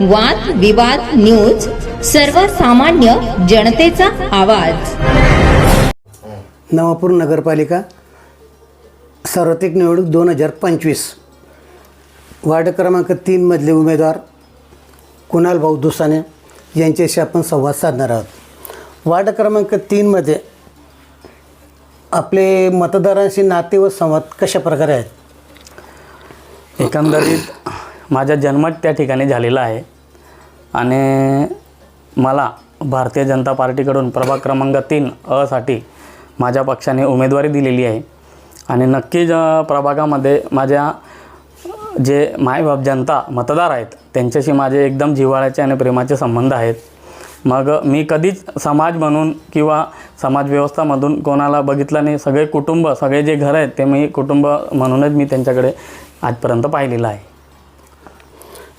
वाद विवाद न्यूज सर्वसामान्य जनतेचा आवाज. नवापूर नगरपालिका सार्वत्रिक निवडणूक दोन हजार पंचवीस. वार्ड क्रमांक तीनमधले उमेदवार कुणाल भाऊ दुसाने यांच्याशी आपण संवाद साधणार आहोत. वार्ड क्रमांक तीनमध्ये आपले मतदारांशी नाते व संवाद कशा प्रकारे आहेत? एकंदरीत माझा जन्मच त्या ठिकाणी झालेला आहे. आणि मला भारतीय जनता पार्टीकडून प्रभाग क्रमांक तीन असाठी माझ्या पक्षाने उमेदवारी दिलेली आहे. आणि नक्कीच प्रभागामध्ये माझ्या जे मायबाप जनता मतदार आहेत त्यांच्याशी माझे एकदम जिव्हाळ्याचे आणि प्रेमाचे संबंध आहेत. मग मी कधीच समाज म्हणून किंवा समाजव्यवस्थामधून कोणाला बघितलं नाही सगळे कुटुंब सगळे जे घर आहेत ते मी कुटुंब म्हणूनच मी त्यांच्याकडे आजपर्यंत पाहिलेलं आहे.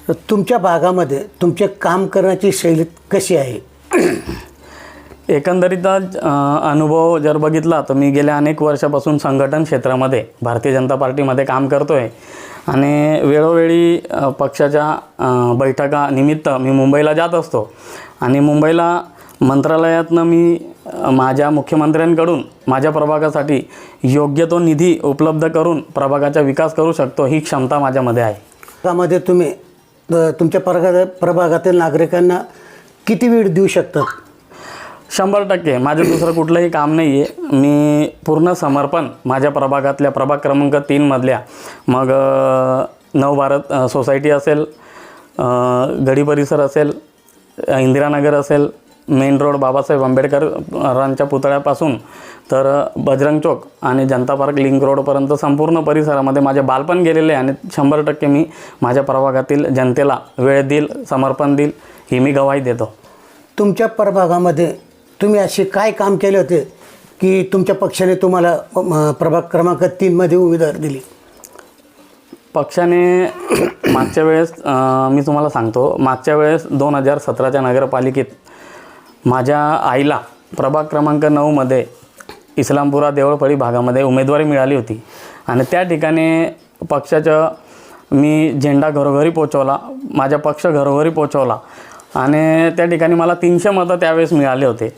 तुमच्या भागामध्ये तुमचे काम करण्याची शैली कशी आहे? एकंदरीत आज, अनुभव जर बघितला तर मी गेल्या अनेक वर्षापासून संघटन क्षेत्रामध्ये भारतीय जनता पार्टीमध्ये काम करतो आहे आणि वेळोवेळी पक्षाच्या अ, बैठका निमित्त मी मुंबईला जात असतो. आणि मुंबईला मंत्रालयातनं मी माझ्या मुख्यमंत्र्यांकडून माझ्या प्रभागासाठी योग्य तो निधी उपलब्ध करून प्रभागाचा विकास करू शकतो ही क्षमता माझ्यामध्ये आहे. त्यामध्ये तुम्ही तुमच्या प्रभागा प्रभागातील नागरिकांना किती वेळ देऊ शकतात? शंभर टक्के. माझं दुसरं कुठलंही काम नाही आहे मी पूर्ण समर्पण माझ्या प्रभागातल्या प्रभाग क्रमांक तीनमधल्या मग नवभारत सोसायटी असेल गडी परिसर असेल इंदिरानगर असेल मेन रोड बाबासाहेब आंबेडकरांच्या पुतळ्यापासून तर बजरंग चौक आणि जनता पार्क लिंक रोडपर्यंत संपूर्ण परिसरामध्ये माझे बालपण गेलेले आहे आणि शंभर टक्के मी माझ्या प्रभागातील जनतेला वेळ देईल समर्पण देईल ही मी गवाही देतो. तुमच्या प्रभागामध्ये तुम्ही असे काय काम केले होते की तुमच्या पक्षाने तुम्हाला प्रभाग क्रमांक तीनमध्ये उमेदवार दिली? पक्षाने मागच्या वेळेस मी तुम्हाला सांगतो मागच्या वेळेस दोन हजार सतराच्या नगरपालिकेत माझ्या आईला प्रभाग क्रमांक नऊमध्ये इस्लामपुरा देवळफळी भागामध्ये उमेदवारी मिळाली होती. आणि त्या ठिकाणी पक्षाचं मी झेंडा घरोघरी पोचवला माझा पक्ष घरोघरी पोचवला आणि त्या ठिकाणी मला तीनशे मतं त्यावेळेस मिळाले होते.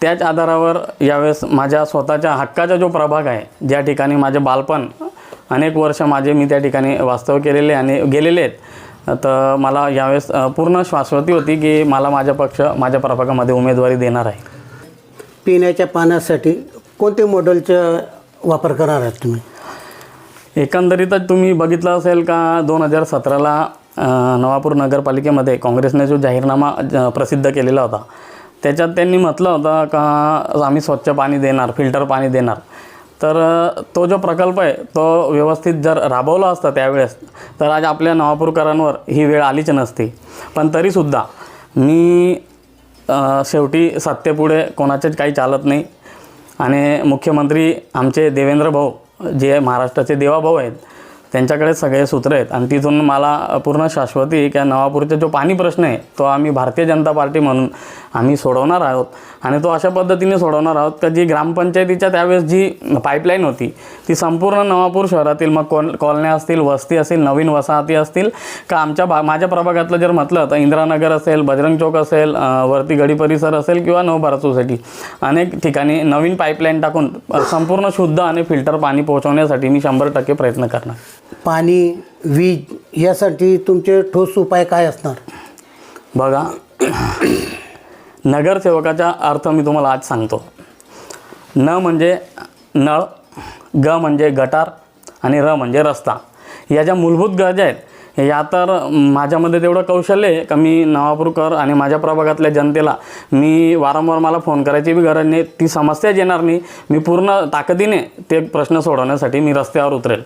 त्याच आधारावर यावेळेस माझ्या स्वतःच्या हक्काचा जो प्रभाग आहे ज्या ठिकाणी माझे बालपण अनेक वर्ष माझे मी त्या ठिकाणी वास्तव केलेले आणि गेलेले आहेत तर मला यावेळेस पूर्ण शाश्वती होती की मला माझा पक्ष माझ्या प्रभागामध्ये उमेदवारी देणार आहे. पिण्याच्या पाण्यासाठी कोणते मॉडेलचा वापर करणार आहात तुम्ही? एकंदरीतच तुम्ही बघितलं असेल का दोन हजार सतराला नवापूर नगरपालिकेमध्ये काँग्रेसने जो जाहीरनामा ज- प्रसिद्ध केलेला होता त्याच्यात त्यांनी म्हटलं होतं का आम्ही स्वच्छ पाणी देणार फिल्टर पाणी देणार. तर तो जो प्रकल्प आहे तो व्यवस्थित जर राबवला असता त्यावेळेस तर आज आपल्या नवापूरकरांवर ही वेळ आलीच नसती. पण तरीसुद्धा मी शेवटी सत्तेपुढे कोणाचेच काही चालत नाही. आणि मुख्यमंत्री आमचे देवेंद्र भाऊ जे महाराष्ट्राचे देवाभाऊ आहेत त्यांच्याकडे सगळे सूत्र आहेत. आणि तिथून मला पूर्ण शाश्वती किंवा नवापूरचा जो पाणी प्रश्न आहे तो आम्ही भारतीय जनता पार्टी म्हणून आम्ही सोडवणार आहोत. आणि तो अशा पद्धतीने सोडवणार आहोत का जी ग्रामपंचायतीच्या त्यावेळेस जी पाईपलाईन होती ती संपूर्ण नवापूर शहरातील मग कॉल कॉलन्या असतील वस्ती असतील नवीन वसाहती असतील का आमच्या भा माझ्या प्रभागातलं जर म्हटलं तर इंदिरानगर असेल बजरंग चौक असेल वरती गडी परिसर असेल किंवा नवभारत सोसायटी अनेक ठिकाणी नवीन पाईपलाईन टाकून संपूर्ण शुद्ध आणि फिल्टर पाणी पोहोचवण्यासाठी मी शंभर टक्के प्रयत्न करणार. पाणी वीज यासाठी तुमचे ठोस उपाय काय असणार? बघा नगरसेवकाचा अर्थ मी तुम्हाला आज सांगतो. न म्हणजे नळ ग म्हणजे गटार आणि र म्हणजे रस्ता. या ज्या मूलभूत गरजा आहेत या तर माझ्यामध्ये तेवढं कौशल्य आहे का मी नवापूरकर आणि माझ्या प्रभागातल्या जनतेला मी वारंवार मला फोन करायची बी गरज नाही ती समस्याच येणार नाही. मी पूर्ण ताकदीने ते प्रश्न सोडवण्यासाठी मी रस्त्यावर उतरेल.